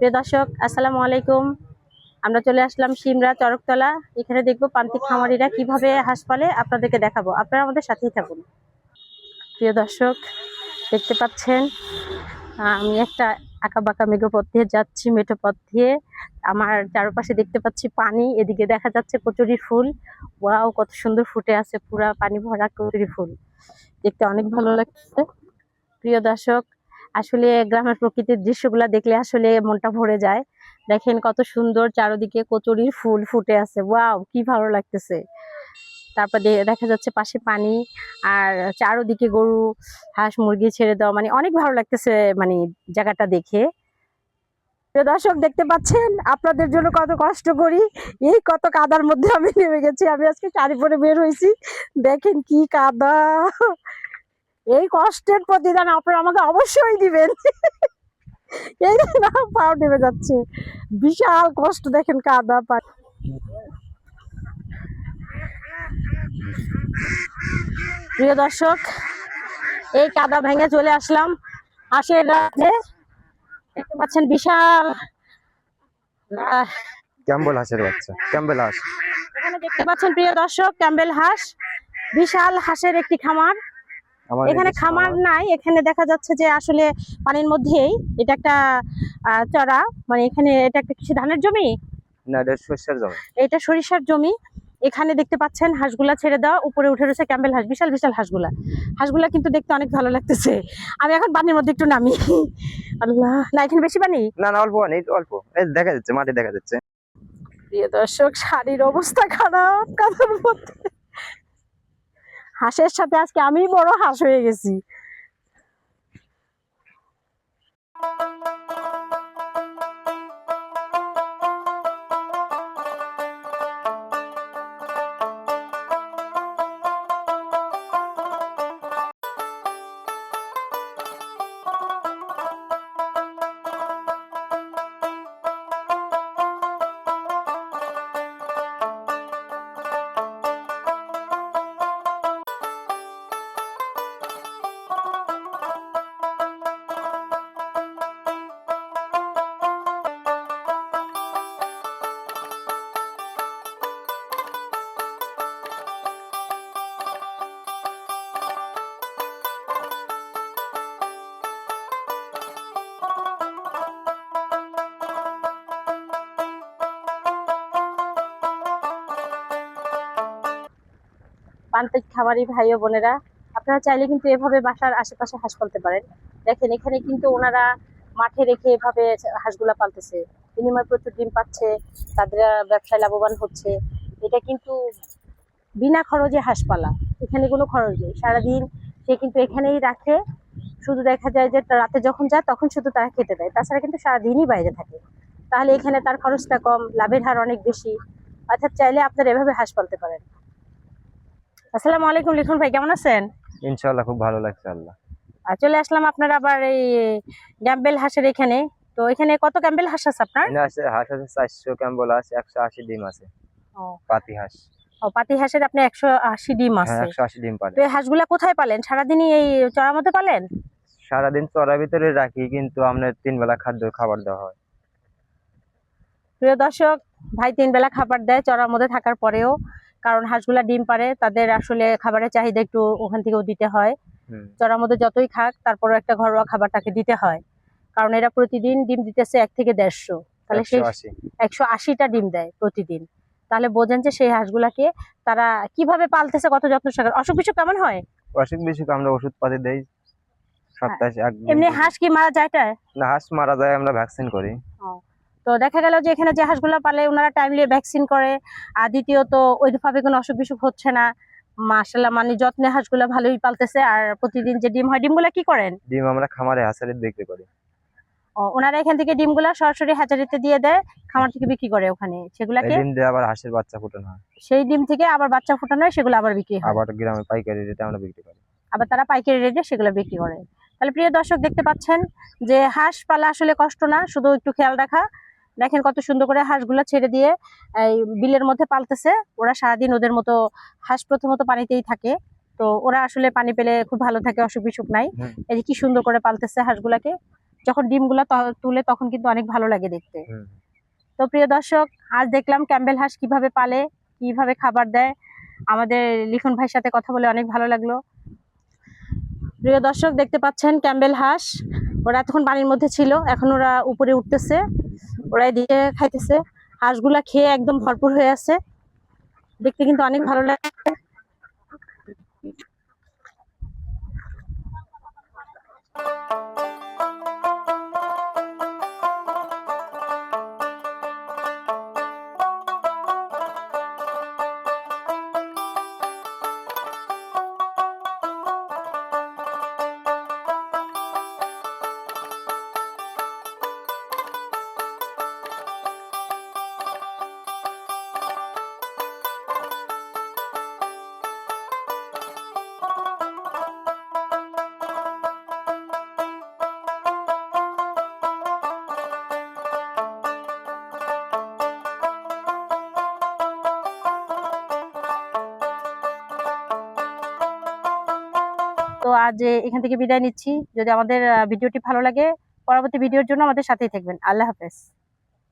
প্রিয় দর্শক, আসসালামু আলাইকুম। আমরা চলে আসলাম সিমরা চরকতলা। এখানে দেখব প্রান্তিক খামারিরা কীভাবে হাঁস পালে আপনাদেরকে দেখাবো। আপনারা আমাদের সাথেই থাকুন। প্রিয় দর্শক, দেখতে পাচ্ছেন, আমি একটা আঁকা বাঁকা মেঘো পথ দিয়ে যাচ্ছি, মেঠো পথ দিয়ে। আমার চারপাশে দেখতে পাচ্ছি পানি, এদিকে দেখা যাচ্ছে কচুরি ফুল। ওয়াও, কত সুন্দর ফুটে আছে পুরা পানি ভরা কচুরি ফুল। দেখতে অনেক ভালো লাগছে। প্রিয় দর্শক আসলে গ্রামের প্রকৃতির দৃশ্যগুলো দেখলে আসলে মনটা ভরে যায়। দেখেন কত সুন্দর চারদিকে কচুরির ফুল ফুটে আছে। ওয়াও, কি ভালো লাগতেছে। তারপর দেখা যাচ্ছে পাশে পানি আর চারোদিকে গরু, হাঁস, মুরগি ছেড়ে দেওয়া। মানে অনেক ভালো লাগতেছে মানে জায়গাটা দেখে। দর্শক, দেখতে পাচ্ছেন? আপনাদের জন্য কত কষ্ট করি। এই কত কাদার মধ্যে আমি নেমে গেছি। আমি আজকে শাড়ি পরে বের হয়েছি। দেখেন কি কাদা। এই কষ্টের প্রতিদান আপনারা আমাকে অবশ্যই দিবেন। এই না পাও নেমে যাচ্ছে। বিশাল কষ্ট দেখেন কাদা পা প্রিয় দর্শক এই কাদা ভেঙে চলে আসলাম। হাঁসের রাতে দেখতে পাচ্ছেন বিশাল ক্যাম্বল হাঁসের বাচ্চা। ক্যাম্বেল হাঁস। এখানে দেখতে পাচ্ছেন প্রিয় দর্শক ক্যাম্বেল হাঁস। বিশাল হাঁসের একটি খামার। এখানে খামার নাই এখানে দেখা যাচ্ছে যে আসলে পানির মধ্যেই এটা একটা চড়া মানে এখানে এটা একটা কৃষি ধানের জমি? না এটা শস্যের জমি। এটা সরিষার জমি। এখানে দেখতে পাচ্ছেন হাঁসগুলা ছেড়ে দেওয়া উপরে উঠে রয়েছে ক্যাম্বেল হাঁস বিশাল বিশাল হাঁসগুলা। হাঁসগুলা কিন্তু দেখতে অনেক ভালো লাগতেছে। আমি এখন পানির মধ্যে একটু নামি। আল্লাহ না এখানে বেশি পানি? না না অল্প নেই অল্প। দেখা যাচ্ছে মাটি দেখা যাচ্ছে। প্রিয় দর্শক শাড়ির অবস্থা খারাপ কাদার মধ্যে। হাঁসের সাথে আজকে আমি বড় হাঁস হয়ে গেছি। প্রান্তিক খামারি ভাই ও বোনেরা, আপনারা চাইলে কিন্তু এভাবে বাসার আশেপাশে হাঁস পালতে পারেন। দেখেন, এখানে কিন্তু ওনারা মাঠে রেখে এভাবে হাঁসগুলা পালতেছে। বিনিময় প্রচুর ডিম পাচ্ছে, তাদের ব্যবসায় লাভবান হচ্ছে। এটা কিন্তু বিনা খরচে হাঁস পালা। এখানে কোনো খরচ নেই। সারাদিন সে কিন্তু এখানেই রাখে। শুধু দেখা যায় যে রাতে যখন যায়, তখন শুধু তারা খেতে দেয়। তাছাড়া কিন্তু সারাদিনই বাইরে থাকে। তাহলে এখানে তার খরচটা কম, লাভের হার অনেক বেশি। অর্থাৎ চাইলে আপনারা এভাবে হাঁস পালতে পারেন। আসসালামু আলাইকুম লিখুন ভাই কেমন আছেন? ইনশাল্লাহ খুব ভালো লাগছে আল্লাহ। চলে আসলাম আপনার আবার এই গ্যাম্বেল হাঁসের এখানে। তো এখানে কত গ্যাম্বেল হাঁস আছে আপনার? আছে হাঁস আছে চারশো ক্যাম্বল হাঁস একশো আশি ডিম আছে। ও। পাতি হাঁস। ও পাতি হাঁসের আপনি একশো আশি ডিম হ্যাঁ আছে। একশো আশি ডিম পারে তো এই হাঁসগুলা কোথায় পালেন? সারাদিনই এই চড়ার মধ্যে পালেন? সারাদিন চড়ার ভিতরে রাখি কিন্তু আপনার তিন বেলা খাদ্য খাবার দেওয়া হয়। প্রিয় দর্শক ভাই তিন বেলা খাবার দেয় চড়ার মধ্যে থাকার পরেও। কারণ হাঁসগুলা ডিম পারে তাদের আসলে খাবারের চাহিদা একটু ওখান থেকেও দিতে হয়। চড়ার মধ্যে যতই খাক তারপরও একটা ঘরোয়া খাবার তাকে দিতে হয়। কারণ এরা প্রতিদিন ডিম দিতেছে এক থেকে দেড়শো। তাহলে সেই একশো আশিটা ডিম দেয় প্রতিদিন। তাহলে বোঝেন যে সেই হাঁসগুলাকে তারা কীভাবে পালতেছে কত যত্ন সহকারে। অসুখ বিসুখ কেমন হয়? অসুখ বিসুখ আমরা ওষুধ পাতি দেই। সপ্তাহে এক এমনি হাঁস কি মারা যায় না হাঁস মারা যায় আমরা ভ্যাকসিন করি। তো দেখা গেল যে এখানে যে হাঁসগুলো পালে ওনারা টাইমলি ভ্যাকসিন করে। আর দ্বিতীয়ত ওইভাবে কোনো অসুখ বিসুখ হচ্ছে না। মাসাল্লাহ মানে যত্নে হাঁসগুলো ভালোই পালতেছে। আর প্রতিদিন যে ডিম হয় ডিমগুলা কি করেন? ডিম আমরা খামারে হাঁসারে বিক্রি করি। ওনারা এখান থেকে ডিমগুলা সরাসরি হাজারিতে দিয়ে দেয় খামার থেকে বিক্রি করে ওখানে। সেগুলাকে ডিম দিয়ে আবার হাঁসের বাচ্চা ফুটানো হয়। সেই ডিম থেকে আবার বাচ্চা ফোটানো হয় সেগুলো আবার বিক্রি হয়। আবার গ্রামে পাইকারি রেটে আমরা বিক্রি করি। আবার তারা পাইকারি রেটে সেগুলো বিক্রি করে। তাহলে প্রিয় দর্শক দেখতে পাচ্ছেন যে হাঁস পালা আসলে কষ্ট না শুধু একটু খেয়াল রাখা। দেখেন কত সুন্দর করে হাঁসগুলো ছেড়ে দিয়ে এই বিলের মধ্যে পালতেছে। ওরা সারাদিন ওদের মতো হাঁস প্রথমত পানিতেই থাকে। তো ওরা আসলে পানি পেলে খুব ভালো থাকে অসুখ বিসুখ নাই। এই যে কি সুন্দর করে পালতেছে হাঁসগুলাকে। যখন ডিমগুলো তুলে তখন কিন্তু অনেক ভালো লাগে দেখতে। তো প্রিয় দর্শক আজ দেখলাম ক্যাম্বেল হাঁস কীভাবে পালে কীভাবে খাবার দেয়। আমাদের লিখন ভাইয়ের সাথে কথা বলে অনেক ভালো লাগল। প্রিয় দর্শক দেখতে পাচ্ছেন ক্যাম্বেল হাঁস। ওরা এতক্ষণ পানির মধ্যে ছিল এখন ওরা উপরে উঠতেছে। ওরা দিয়ে খাইতেছে। হাঁসগুলা খেয়ে একদম ভরপুর হয়ে আছে। দেখতে কিন্তু অনেক ভালো লাগে। তো আজ এখান থেকে বিদায় নিচ্ছি। যদি আমাদের ভিডিওটি ভালো লাগে, পরবর্তী ভিডিওর জন্য আমাদের সাথেই থাকবেন। আল্লাহ হাফেজ।